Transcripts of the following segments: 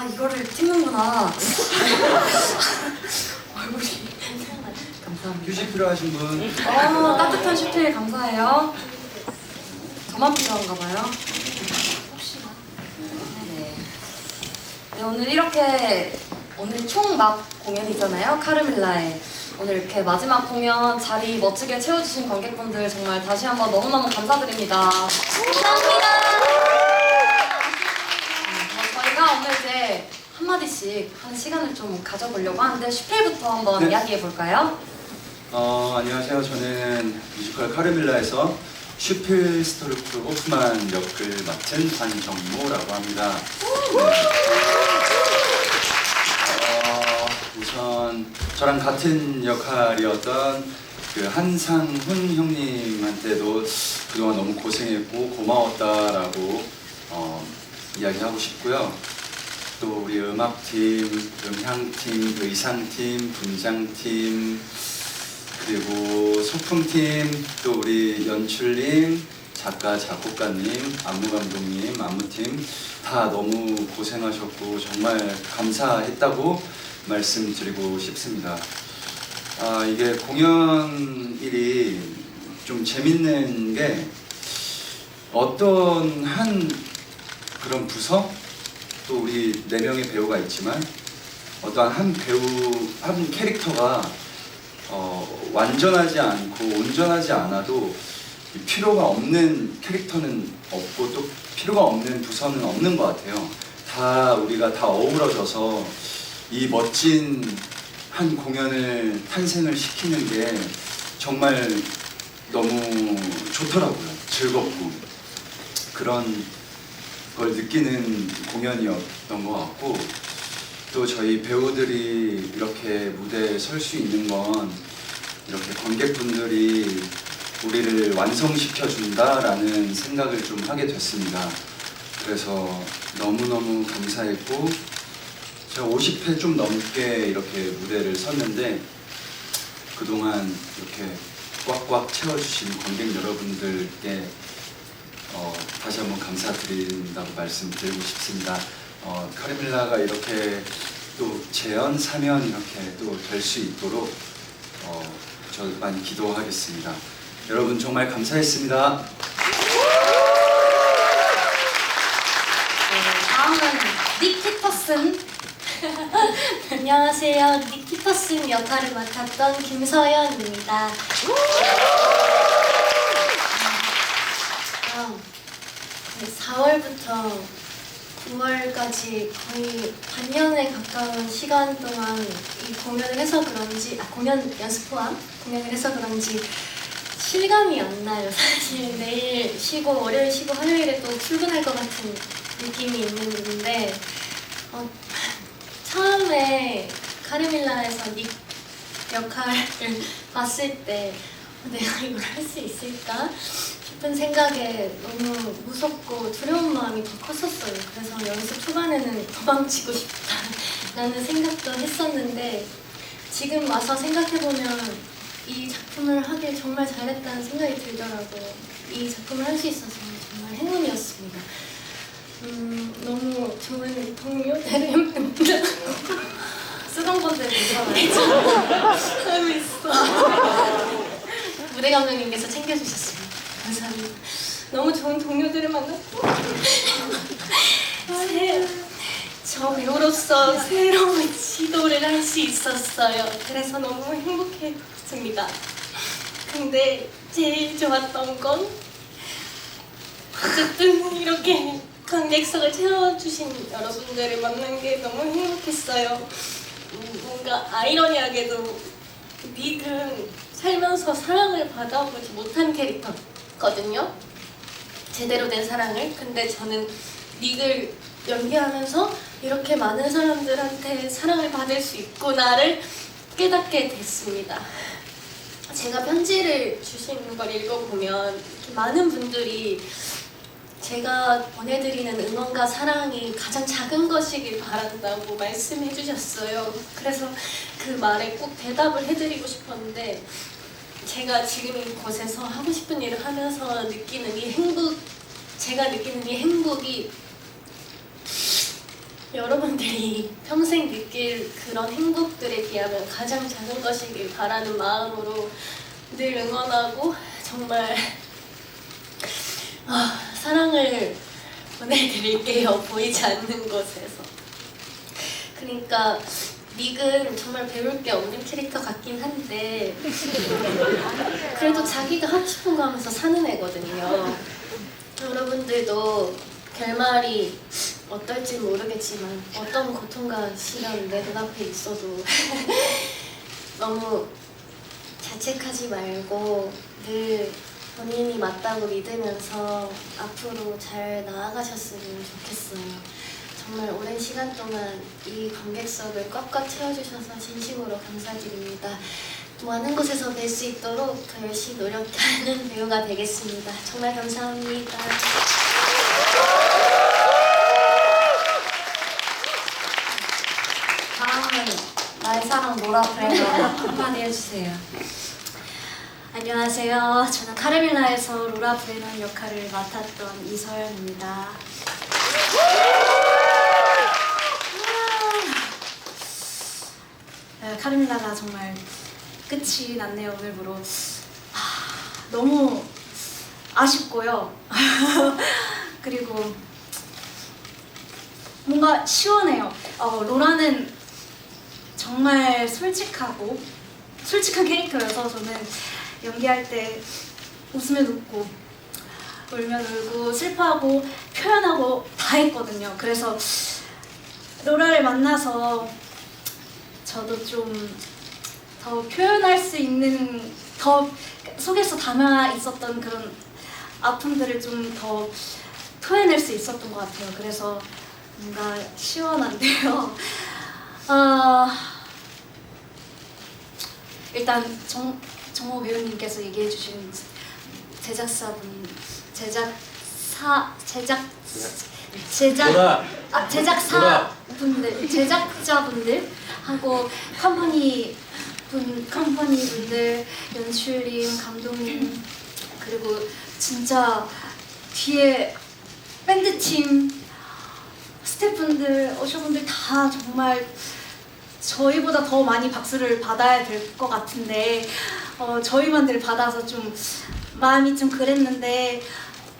아 이거를 찍는구나. 얼굴이. 감사합니다. 휴식 필요하신 분 어, 따뜻한 슈필 감사해요. 저만 필요한가 봐요. 네. 네, 오늘 이렇게 오늘 총 막 공연이잖아요. 카르밀라의. 오늘 이렇게 마지막 공연 자리 멋지게 채워주신 관객분들 정말 다시 한번 너무너무 감사드립니다. 감사합니다. 한마디씩 한 시간을 좀 가져보려고 하는데 슈필부터 한번 네. 이야기해 볼까요? 어, 안녕하세요 저는 뮤지컬 카르밀라에서 슈필 스토르크 호프만 역을 맡은 관정모라고 합니다 어, 우선 저랑 같은 역할이었던 그 한상훈 형님한테도 그동안 너무 고생했고 고마웠다라고 어, 이야기하고 싶고요. 또 우리 음악팀, 음향팀, 의상팀, 분장팀, 그리고 소품팀, 또 우리 연출님, 작가, 작곡가님, 안무 감독님, 안무팀 다 너무 고생하셨고 정말 감사했다고 말씀드리고 싶습니다. 아, 이게 공연 일이 좀 재밌는 게 어떤 한 그런 부서 또 우리 네 명의 배우가 있지만 어떤 한 배우 한 캐릭터가 어, 완전하지 않고 온전하지 않아도 이 필요가 없는 캐릭터는 없고 또 필요가 없는 부서는 없는 것 같아요. 다 우리가 다 어우러져서 이 멋진 한 공연을 탄생을 시키는 게 정말 너무 좋더라고요. 즐겁고 그런 걸 느끼는 공연이었던 것 같고 또 저희 배우들이 이렇게 무대에 설 수 있는 건 이렇게 관객분들이 우리를 완성시켜 준다라는 생각을 좀 하게 됐습니다. 그래서 너무너무 감사했고 제가 50회 좀 넘게 이렇게 무대를 섰는데 그동안 이렇게 꽉꽉 채워주신 관객 여러분들께 어, 다시 한번 감사드린다고 말씀드리고 싶습니다. 어, 카르밀라가 이렇게 또 재연, 사면 이렇게 또 될 수 있도록 어, 저 많이 기도하겠습니다. 여러분 정말 감사했습니다. 네, 다음은 닉 피터슨. 안녕하세요. 니키터슨 역할을 맡았던 김서연입니다. 음, 4월부터 9월까지 거의 반년에 가까운 시간 동안 이 공연을 해서 그런지 아, 공연 연습 포함 공연을 해서 그런지 실감이 안 나요. 사실 내일 쉬고 월요일 쉬고 화요일에 또 출근할 것 같은 느낌이 있는데 어, 처음에 카르밀라에서 닉 역할을 봤을 때 내가 이걸 할 수 있을까 싶은 생각에 너무 무섭고 두려운 마음이 더 컸었어요. 그래서 연습 초반에는 도망치고 싶다라는 생각도 했었는데 지금 와서 생각해보면 이 작품을 하길 정말 잘했다는 생각이 들더라고요. 이 작품을 할 수 있어서 정말 행운이었습니다. 음, 너무 좋은 동료들을 만나 쓰던 건데 괜찮아요. 하고 있어. 무대 감독님께서 챙겨주셨습니다. 감사합니다. 너무 좋은 동료들을 만났고 새, 저 배우로서 새로운 시도를 할 수 있었어요. 그래서 너무 행복했습니다. 근데 제일 좋았던 건 어쨌든 이렇게 관객석을 채워주신 여러분들을 만난 게 너무 행복했어요. 음, 뭔가 아이러니하게도 닉은 살면서 사랑을 받아보지 못한 캐릭터 거든요. 제대로 된 사랑을. 근데 저는 닉을 연기하면서 이렇게 많은 사람들한테 사랑을 받을 수 있구나를 깨닫게 됐습니다. 제가 편지를 주신 걸 읽어보면 많은 분들이 제가 보내드리는 응원과 사랑이 가장 작은 것이길 바란다고 말씀해 주셨어요. 그래서 그 말에 꼭 대답을 해드리고 싶었는데 제가 지금 이곳에서 하고 싶은 일을 하면서 느끼는 이 행복, 제가 느끼는 이 행복이 여러분들이 평생 느낄 그런 행복들에 비하면 가장 작은 것이길 바라는 마음으로 늘 응원하고 정말 아, 사랑을 보내드릴게요. 보이지 않는 곳에서. 그러니까 믹은 정말 배울 게 없는 캐릭터 같긴 한데 그래도 자기가 하고 싶은 거 하면서 사는 애거든요. 여러분들도 결말이 어떨지 모르겠지만 어떤 고통과 시련 내 눈앞에 있어도 너무 자책하지 말고 늘 본인이 맞다고 믿으면서 앞으로 잘 나아가셨으면 좋겠어요. 정말 오랜 시간 동안 이 관객석을 꽉꽉 채워주셔서 진심으로 감사드립니다. 많은 곳에서 뵐 수 있도록 더 열심히 노력하는 배우가 되겠습니다. 정말 감사합니다. 다음은 나의 사랑 노라 브레너 한마디 해주세요. 안녕하세요. 저는 카르밀라에서 로라 브레넌 역할을 맡았던 이서연입니다. 카르밀라가 정말 끝이 났네요 오늘부로. 아, 너무 아쉽고요. 그리고 뭔가 시원해요. 어, 로라는 정말 솔직하고 솔직한 캐릭터여서 저는 연기할 때 웃으면 웃고 울면 울고 슬퍼하고 표현하고 다 했거든요. 그래서 로라를 만나서 저도 좀 더 표현할 수 있는 더 속에서 담아 있었던 그런 아픔들을 좀 더 토해낼 수 있었던 것 같아요. 그래서 뭔가 시원한데요. 아 일단 정 정호 배우님께서 얘기해 주신 제작사분 제작사 제작 제작 노라 아 제작사. 분들 제작자분들 하고 컴퍼니 분 컴퍼니 분들 연출님 감독님 그리고 진짜 뒤에 밴드 팀 스태프분들 어셔분들 다 정말 저희보다 더 많이 박수를 받아야 될 것 같은데 어, 저희만 늘 받아서 좀 마음이 좀 그랬는데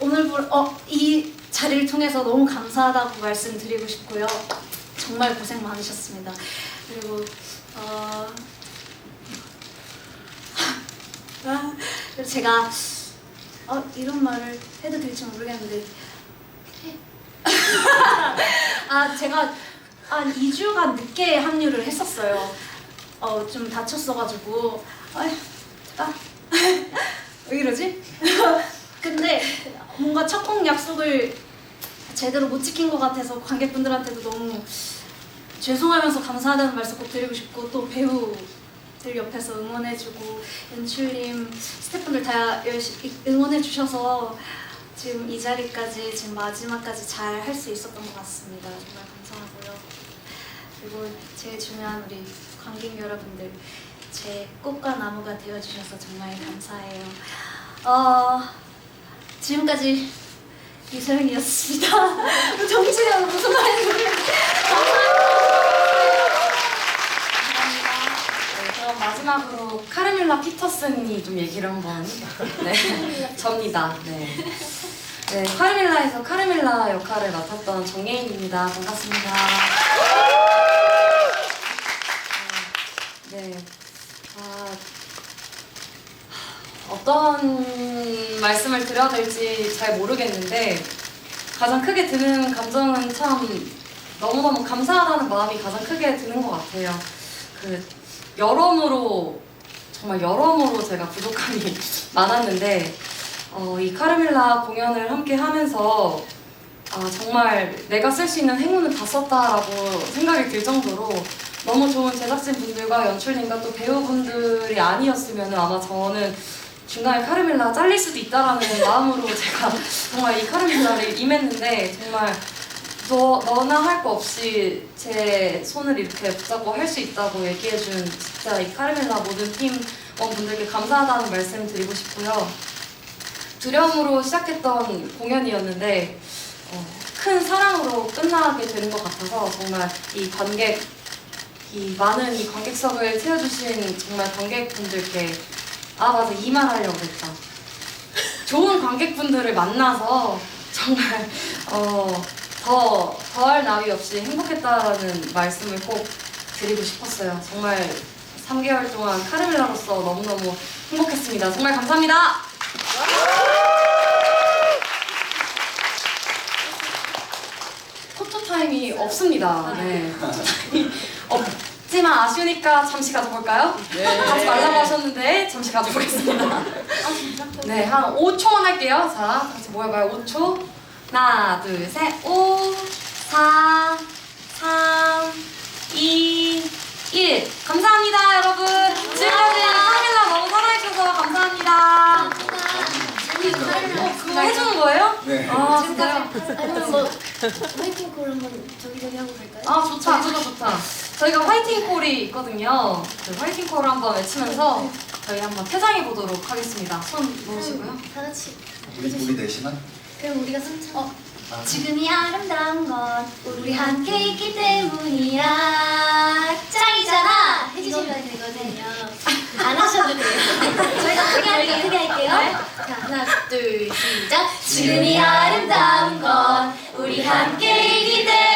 오늘 어, 이 자리를 통해서 너무 감사하다고 말씀드리고 싶고요. 정말 고생 많으셨습니다. 그리고 어, 아, 제가 어, 이런 말을 해도 될지 모르겠는데 아 제가 한 2주간 늦게 합류를 했었어요. 어, 좀 다쳤어가지고 아휴 아, 왜 이러지? 근데 뭔가 첫공 약속을 제대로 못 지킨 것 같아서 관객분들한테도 너무 죄송하면서 감사하다는 말씀 꼭 드리고 싶고 또 배우들 옆에서 응원해주고 연출님 스태프분들 다 열심히 응원해주셔서 지금 이 자리까지 지금 마지막까지 잘 할 수 있었던 것 같습니다. 정말 감사하고요. 그리고 제일 중요한 우리 관객 여러분들 제 꽃과 나무가 되어주셔서 정말 감사해요. 어, 지금까지 이소영이었습니다. 정신이 무슨 말인지 마지막으로 카르밀라 피터슨이 좀 얘기를 한번 네 접니다. 네. 네 카르밀라에서 카르밀라 역할을 맡았던 정예인입니다. 반갑습니다. 네. 아, 어떤 말씀을 드려야 될지 잘 모르겠는데 가장 크게 드는 감정은 참 너무너무 감사하다는 마음이 가장 크게 드는 것 같아요. 그 여러모로 정말 여러모로 제가 부족함이 많았는데 어, 이 카르밀라 공연을 함께 하면서 아, 정말 내가 쓸 수 있는 행운을 다 썼다라고 생각이 들 정도로 너무 좋은 제작진 분들과 연출님과 또 배우분들이 아니었으면 아마 저는 중간에 카르밀라 잘릴 수도 있다라는 마음으로 제가 정말 이 카르밀라를 임했는데 정말 너, 너나 할 거 없이 제 손을 이렇게 붙잡고 할 수 있다고 얘기해준 진짜 이 카르밀라 모든 팀원분들께 감사하다는 말씀 드리고 싶고요. 두려움으로 시작했던 공연이었는데 어, 큰 사랑으로 끝나게 되는 것 같아서 정말 이 관객 이 많은 이 관객석을 채워주신 정말 관객분들께 아 맞아 이말 하려고 했다. 좋은 관객분들을 만나서 정말 어더 더할 나위 없이 행복했다라는 말씀을 꼭 드리고 싶었어요. 정말 3개월 동안 카르멜라로서 너무너무 행복했습니다. 정말 감사합니다. 포토 타임이 없습니다. 네. 포토 타임이 없 지만 아쉬우니까 잠시 가져볼까요? 가지 말라고 하셨는데 잠시 가져보겠습니다. 아? 네, 한 5초만 할게요. 자, 같이 모여봐요. 5초. 하나, 둘, 셋. 5, 4, 3, 2, 1. 감사합니다, 여러분. 지금까지 카밀라 너무 사랑해주셔서 감사합니다. 어, 그거 해주는 거예요? 네. 아, 진짜요? 아니면 뭐 화이팅 콜 한번 저기저기 하고 갈까요? 아, 좋다. 그거 좋다. 저희가 화이팅 콜이 있거든요. 그 화이팅 콜을 한번 외치면서 저희 한번 퇴장해 보도록 하겠습니다. 손 놓으시고요. 음, 다 같이 우리 우리 넷이만? 그럼 우리가 선창 어, 지금이 아름다운 건 우리 함께 있기 때문이야. 짱이잖아. 해주시면 되거든요. 안 하셔도 돼요. 저희가 크게 할게요. 크게 할게요. 자, 하나, 둘, 시작. 지금이 아름다운 건 우리 함께 있기 때문이야.